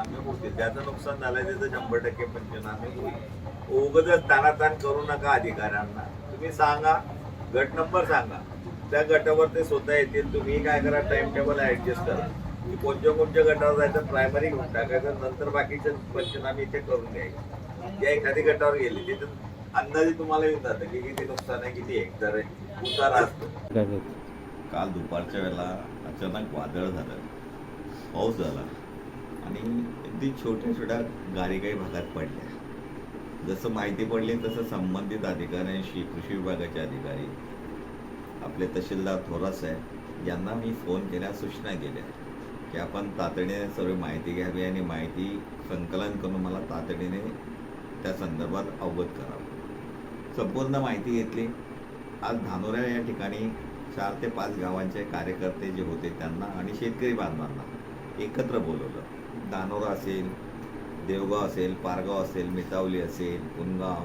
पंचनामे होतील ज्याचं नुकसान झालंय त्याचं शंभर टक्के पंचनामे होईल. उगच तानातान करू नका अधिकाऱ्यांना. तुम्ही सांगा गट नंबर सांगा. त्या गटावर ते स्वतः येतील. तुम्ही काय करा टाइम टेबल ऍडजस्ट करा. की कोणत्या कोणत्या गटावर जायचं प्रायमरी घेऊन टाकायचं नंतर बाकीचे पंचनामे इथे करून द्यायचे या एखादी गटावर गेली तिथे अंदाजे तुम्हाला येऊन जातं की किती नुकसान आहे किती हेक्टर आहे. उतारा असतो काल दुपारच्या वेळेला अचानक वादळ झालं. पाऊस झाला. आणि अगदी छोट्या छोट्या गारीगाई भागात पडल्या. जसं माहिती पडली तसं संबंधित अधिकाऱ्यांशी कृषी विभागाचे अधिकारी. आपले तहसीलदार थोरात साहेब यांना मी फोन केल्या सूचना केल्या की आपण तातडीने सर्व माहिती घ्यावी आणि माहिती संकलन करून मला तातडीने त्या संदर्भात अवगत करावं. संपूर्ण माहिती घेतली. आज धानोऱ्या या ठिकाणी चार ते पाच गावांचे कार्यकर्ते जे होते त्यांना आणि शेतकरी बांधवांना एकत्र बोलवलं. धानोरा असेल देवगाव असेल पारगाव असेल मितावली असेल पुनगाव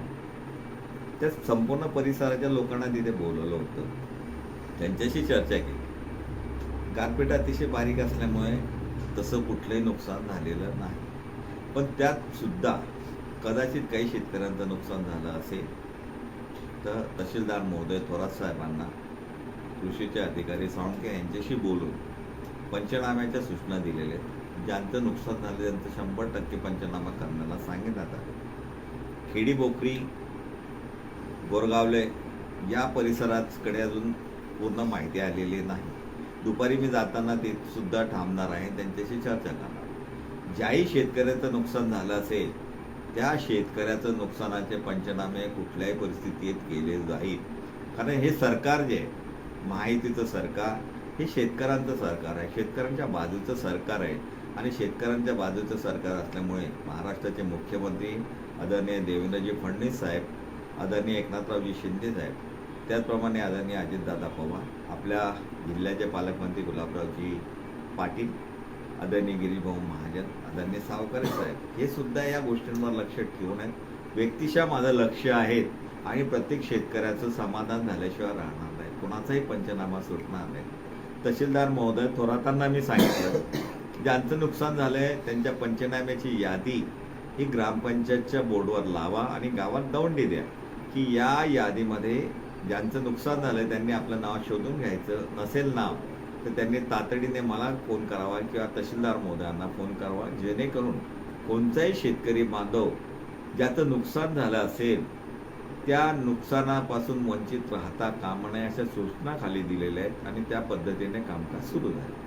त्या संपूर्ण परिसराच्या लोकांना तिथे बोलवलं होतं. त्यांच्याशी चर्चा केली. गारपीट अतिशय बारीक असल्यामुळे तसं कुठलंही नुकसान झालेलं नाही. पण त्यात सुद्धा कदाचित काही शेतकऱ्यांचं नुकसान झालं असेल तर तहसीलदार महोदय थोरात साहेबांना कृषीचे अधिकारी साळुंके यांच्याशी बोलून पंचनाम्याच्या सूचना दिलेल्या आहेत. ज्यांचं नुकसान झालं त्यांचं शंभर टक्के पंचनामा करण्याला सांगितलं आलं खेडी बोकरी गोरगावले या परिसराकडे अजून पूर्ण माहिती आलेली नाही. दुपारी मी जाताना ते सुद्धा थांबणार आहे त्यांच्याशी चर्चा करणार. ज्याही शेतकऱ्याचं नुकसान झालं असेल त्या शेतकऱ्याचं नुकसानाचे पंचनामे कुठल्याही परिस्थितीत केले जाईल. कारण हे सरकार जे माहितीचं सरकार हे शेतकऱ्यांचं सरकार आहे. शेतकऱ्यांच्या बाजूचं सरकार आहे. आणि शेतकऱ्यांच्या बाजूचं सरकार असल्यामुळे महाराष्ट्राचे मुख्यमंत्री आदरणीय देवेंद्रजी फडणवीस साहेब आदरणीय एकनाथरावजी शिंदे साहेब त्याचप्रमाणे आदरणीय अजितदादा पवार आपल्या जिल्ह्याचे पालकमंत्री गुलाबरावजी पाटील आदरणीय गिरीभाऊ महाजन आदरणीय सावकारे साहेब हे सुद्धा या गोष्टींवर लक्ष ठेवून आहेत. व्यक्तिशः माझं लक्ष आहे आणि प्रत्येक शेतकऱ्याचं समाधान झाल्याशिवाय राहणार नाही कुणाचाही पंचनामा सुटणार नाही. तहसीलदार महोदय थोरातांना मी सांगितलं ज्यांचं नुकसान झालं आहे त्यांच्या पंचनाम्याची यादी ही ग्रामपंचायतच्या बोर्डवर लावा आणि गावात दौंडी द्या की या यादीमध्ये ज्यांचं नुकसान झालं आहे त्यांनी आपलं नाव शोधून घ्यायचं नसेल नाव तर त्यांनी तातडीने मला फोन करावा किंवा तहसीलदार महोदयांना फोन करावा जेणेकरून कोणताही शेतकरी बांधव ज्याचं नुकसान झालं असेल त्या नुकसानापासून वंचित राहता कामा नये अशा सूचना खाली दिलेल्या आहेत आणि त्या पद्धतीने कामकाज सुरू झालं.